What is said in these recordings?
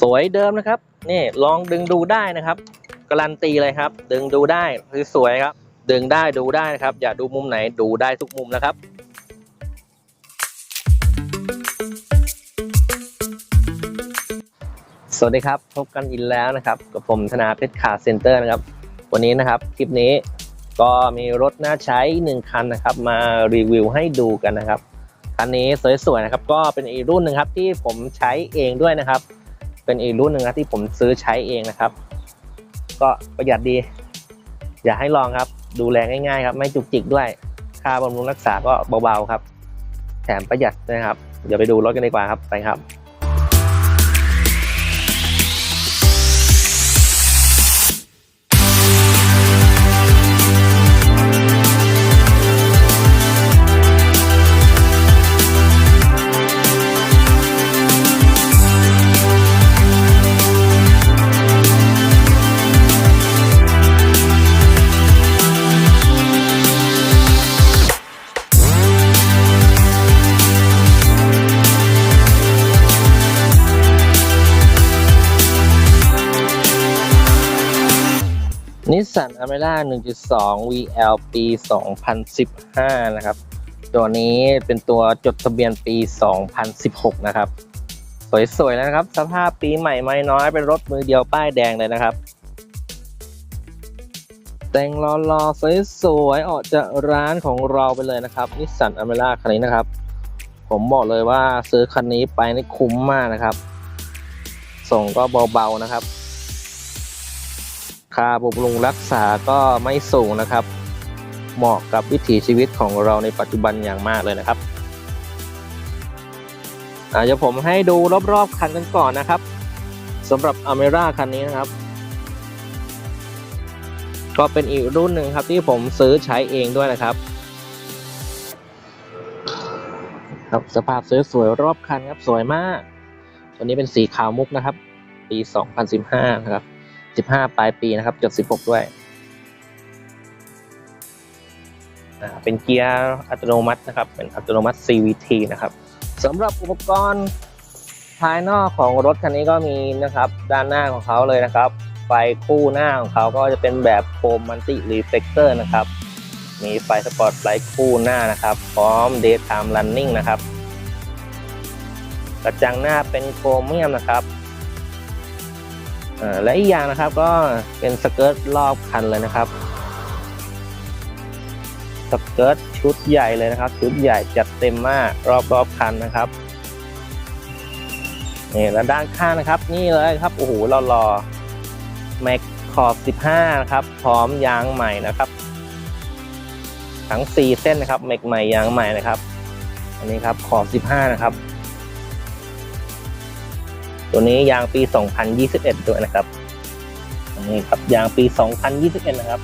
สวยเดิมนะครับนี่ลองดึงดูได้นะครับการันตีเลยครับ ดึงดูได้สวยๆครับ ดึงได้ดูได้นะครับ อย่าดูมุมไหนดูได้ทุกมุมนะครับสวัสดีครับ พบกันอีกแล้วนะครับ กับผมธนาเพชรขาเซ็นเตอร์นะครับ วันนี้นะครับคลิปนี้ก็มีรถน่าใช้หนึ่งคันนะครับ มารีวิวให้ดูกันนะครับคันนี้สวยๆนะครับ ก็เป็นอีกรุ่นหนึ่งครับที่ผมใช้เองด้วยนะครับ เป็นอีกรุ่นหนึ่งนะที่ผมซื้อใช้เองนะครับ ก็ประหยัดดี อยากให้ลองครับ ดูแลง่ายๆครับ ไม่จุกจิกด้วย ค่าบำรุงรักษาก็เบาๆครับ แถมประหยัดนะครับ เดี๋ยวไปดูรถกันดีกว่าครับไปครับ นิสสันอเมร่า1.2 VL ปี 2015 นะครับ ตัวนี้เป็นตัวจดทะเบียนปี 2016 นะครับ สวยๆแล้วนะครับ สภาพปีใหม่ไม่น้อย เป็นรถมือเดียวป้ายแดงเลยนะครับ แต่งรอๆสวยๆออกจากร้านของเราไปเลยนะครับนิสสันอเมร่าคันนี้นะครับ ผมบอกเลยว่าซื้อคันนี้ไปนี่คุ้มมากนะครับ ส่งก็เบาๆนะครับ ค่าบำรุงรักษาก็ไม่สูงนะครับ เหมาะกับวิถีชีวิตของเราในปัจจุบันอย่างมากเลยนะครับอาเดี๋ยวผมให้ดูรอบๆคันกันก่อนนะครับสำหรับอเมร่าคันนี้นะครับ ก็เป็นอีกรุ่นหนึ่งครับที่ผมซื้อใช้เองด้วยนะครับ ครับสภาพสวยๆรอบคันครับสวยมาก ตัวนี้เป็นสีขาวมุกนะครับ ปี 2015 นะครับ 15 ปลายปีนะครับจด16 ด้วย เป็นเกียร์อัตโนมัตินะครับ เป็นอัตโนมัติ CVT นะครับสำหรับอุปกรณ์ภายนอกของรถคันนี้ก็มีนะครับ ด้านหน้าของเขาเลยนะครับ ไฟคู่หน้าของเขาก็จะเป็นแบบโคมมัลติรีเฟกเตอร์นะครับ มีไฟสปอตไลท์คู่หน้านะครับ พร้อม Daytime Running นะครับ กระจังหน้าเป็นโครเมียมนะครับ และอีกอย่างนะครับก็เป็นสเกิร์ตรอบคันเลยนะครับสเกิร์ตชุดใหญ่เลยนะครับ ชุดใหญ่จัดเต็มมากรอบรอบคันนะครับนี่แล้วด้านข้างนะครับ นี่เลยครับโอ้โหรอรอแม็กขอบ 15 นะครับ พร้อมยางใหม่นะครับ ทั้ง 4 เส้นนะครับแม็กใหม่ยางใหม่นะครับ อันนี้ครับขอบ 15 นะครับ ตัวนี้ยางปี 2021 ด้วยนะครับอันนี้ครับยางปี 2021 นะครับ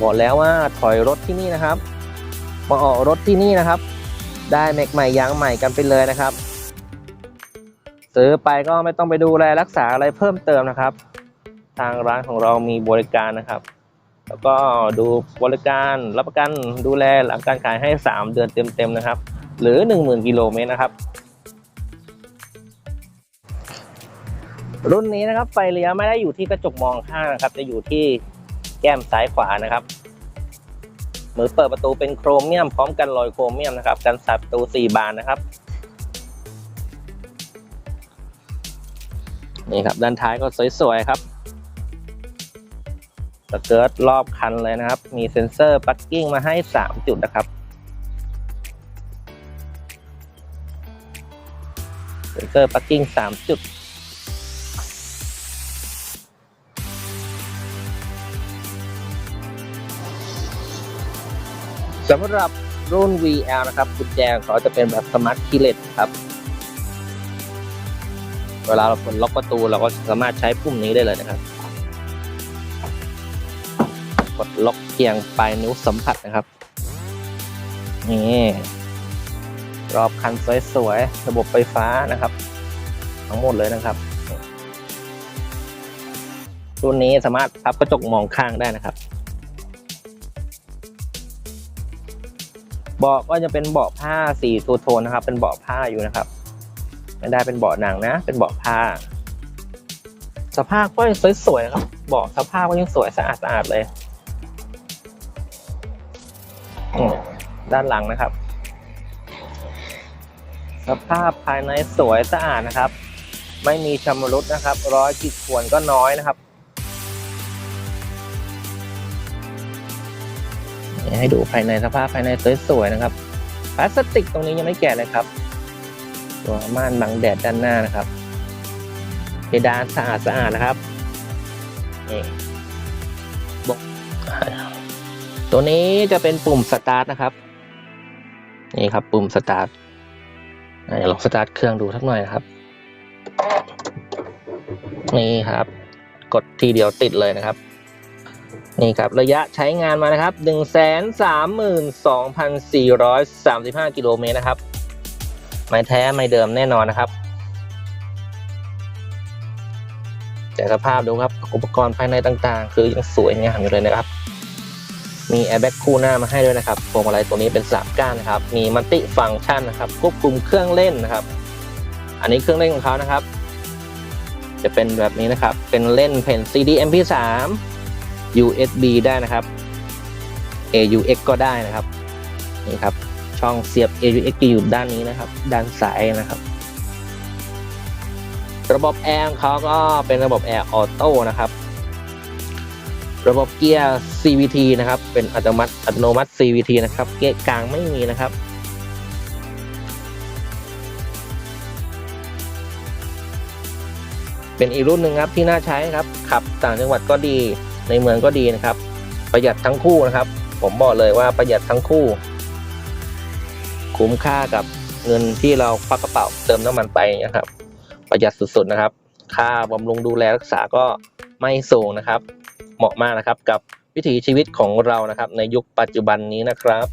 บอกแล้วว่าถอยรถที่นี่นะครับ มาออกรถที่นี่นะครับ ได้แม็กใหม่ยางใหม่กันไปเลยนะครับ ซื้อไปก็ไม่ต้องไปดูแลรักษาอะไรเพิ่มเติมนะครับ ทางร้านของเรามีบริการนะครับ แล้วก็ดูบริการรับประกันดูแลหลังการขายให้ 3 เดือนเต็มๆนะครับ หรือ 10,000กิโลเมตรนะครับ รุ่นนี้นะครับไฟเลี้ยวไม่ได้อยู่ที่กระจกมองข้างนะครับ จะอยู่ที่แก้มซ้ายขวานะครับมือเปิดประตูเป็นโครเมียมพร้อมกันรอยโครเมียมนะครับ กันสับประตูสี่บานนะครับนี่ครับด้านท้ายก็สวยๆครับสเกิร์ตรอบคันเลยนะครับ มีเซ็นเซอร์ปักกิ้งมาให้ 3 จุดนะครับเซ็นเซอร์ปักกิ้ง 3 จุด สำหรับรุ่น VL นะครับกุญแจของเขาจะเป็นแบบสมาร์ทคีย์เลสครับ เวลาเรากดล็อกประตูเราก็สามารถใช้ปุ่มนี้ได้เลยนะครับ กดล็อกเพียงปลายนิ้วสัมผัสนะครับ นี่รอบคันสวยๆ ระบบไฟฟ้านะครับ ทั้งหมดเลยนะครับ รุ่นนี้สามารถพับกระจกมองข้างได้นะครับ เบาะก็จะเป็นเบาะผ้าสีตัวโทนนะครับ เป็นเบาะผ้าอยู่นะครับ ไม่ได้เป็นเบาะหนังนะ เป็นเบาะผ้า สภาพก็ยังสวยๆครับ เบาะสภาพก็ยังสวยสะอาดสะอาดเลย ด้านหลังนะครับ สภาพภายในสวยสะอาดนะครับ ไม่มีชำรุดนะครับรอยขีดข่วนก็น้อยนะครับ ให้ดูภายในสภาพภายในสวยๆนะครับพลาสติกตรงนี้ยังไม่แกะเลยครับ ตัวม่านบังแดดด้านหน้านะครับเพดานสะอาดสะอาดนะครับนี่บกตัวนี้จะเป็นปุ่มสตาร์ทนะครับนี่ครับ ปุ่มสตาร์ทเดี๋ยวลองสตาร์ทเครื่องดูสักหน่อยนะครับ นี่ครับ กดทีเดียวติดเลยนะครับ นี่ครับระยะใช้งานมานะครับหนึ่งแสนสามหมื่นสองพันสี่ร้อยสามสิบห้ากิโลเมตรนะครับ ไม่แท้ไม่เดิมแน่นอนนะครับแต่สภาพดูครับ อุปกรณ์ภายในต่างๆ คือยังสวยงามอยู่เลยนะครับ มีแอร์แบ็กคู่หน้ามาให้ด้วยนะครับพวงมาลัยตัวนี้เป็นสามก้านนะครับ มีมัลติฟังก์ชันนะครับควบคุมเครื่องเล่นนะครับ อันนี้เครื่องเล่นของเขานะครับ จะเป็นแบบนี้นะครับ เป็นเล่นแผ่น CD MP3 USB ได้นะครับ AUX ก็ได้นะครับนี่ครับช่องเสียบ AUX จะอยู่ด้านนี้นะครับ ด้านซ้ายนะครับ ระบบแอร์เขาก็เป็นระบบแอร์ออโต้นะครับระบบเกียร์ CVT นะครับ เป็นอัตโนมัติอัตโนมัติ CVT นะครับ เกียร์กลางไม่มีนะครับ เป็นอีกรุ่นหนึ่งครับที่น่าใช้ครับ ขับต่างจังหวัดก็ดี ในเมืองก็ดีนะครับ ประหยัดทั้งคู่นะครับ ผมบอกเลยว่าประหยัดทั้งคู่ คุ้มค่ากับเงินที่เราควักกระเป๋าเติมน้ำมันไปนะครับ ประหยัดสุดๆนะครับ ค่าบำรุงดูแลรักษาก็ไม่สูงนะครับ เหมาะมากนะครับกับวิถีชีวิตของเรานะครับ ในยุคปัจจุบันนี้นะครับ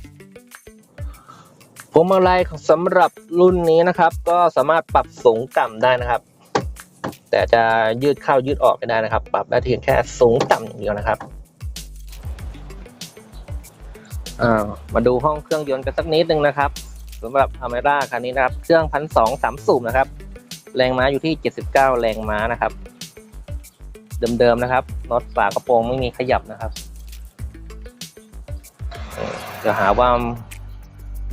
พวงมาลัยสำหรับรุ่นนี้นะครับ ก็สามารถปรับสูงต่ำได้นะครับ แต่จะยืดเข้ายืดออกไม่ได้นะครับ ปรับได้เพียงแค่สูงต่ำอย่างเดียวนะครับมาดูห้องเครื่องยนต์กันสักนิดนึงนะครับสำหรับอเมร่าคันนี้นะครับ เครื่องพันสองสามสูบนะครับ แรงม้าอยู่ที่ 79 แรงม้านะครับ เดิมๆนะครับน็อตฝากระโปรงไม่มีขยับนะครับจะหาว่า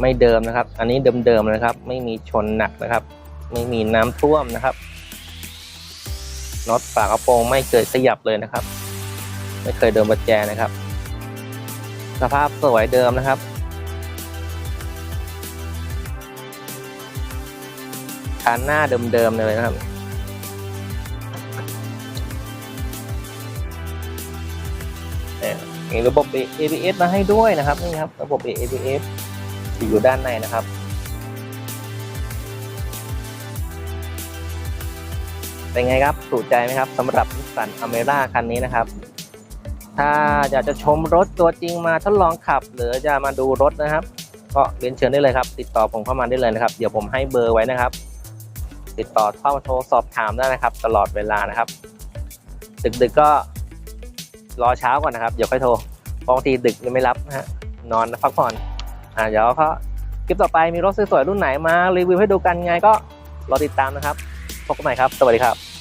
ไม่เดิมนะครับ อันนี้เดิมๆนะครับ ไม่มีชนหนักนะครับ ไม่มีน้ำท่วมนะครับ น็อตฝากระโปรงไม่เคยขยับเลยนะครับ ไม่เคยเดิมประแจนะครับ สภาพสวยเดิมนะครับ คันหน้าเดิมๆเลยนะครับเนี่ยมีระบบ ABS มาให้ด้วยนะครับนี่ครับ ระบบ ABS อยู่ด้านในนะครับ เป็นไงครับถูกใจไหมครับสำหรับนิสสันอเมร่าคันนี้นะครับ ถ้าอยากจะชมรถตัวจริงมาทดลองขับ หรือจะมาดูรถนะครับ ก็เรียนเชิญได้เลยครับ ติดต่อผมเข้ามาได้เลยนะครับ เดี๋ยวผมให้เบอร์ไว้นะครับ ติดต่อเข้ามาโทรสอบถามได้นะครับ ตลอดเวลานะครับ ดึกๆก็รอเช้าก่อนนะครับเดี๋ยวค่อยโทรบางทีดึกยังไม่รับนะฮะนอนพักผ่อนอ่าเดี๋ยวเขาคลิปต่อไปมีรถสวยๆรุ่นไหนมารีวิวให้ดูกันไงก็รอติดตามนะครับ พบกันใหม่ครับ สวัสดีครับ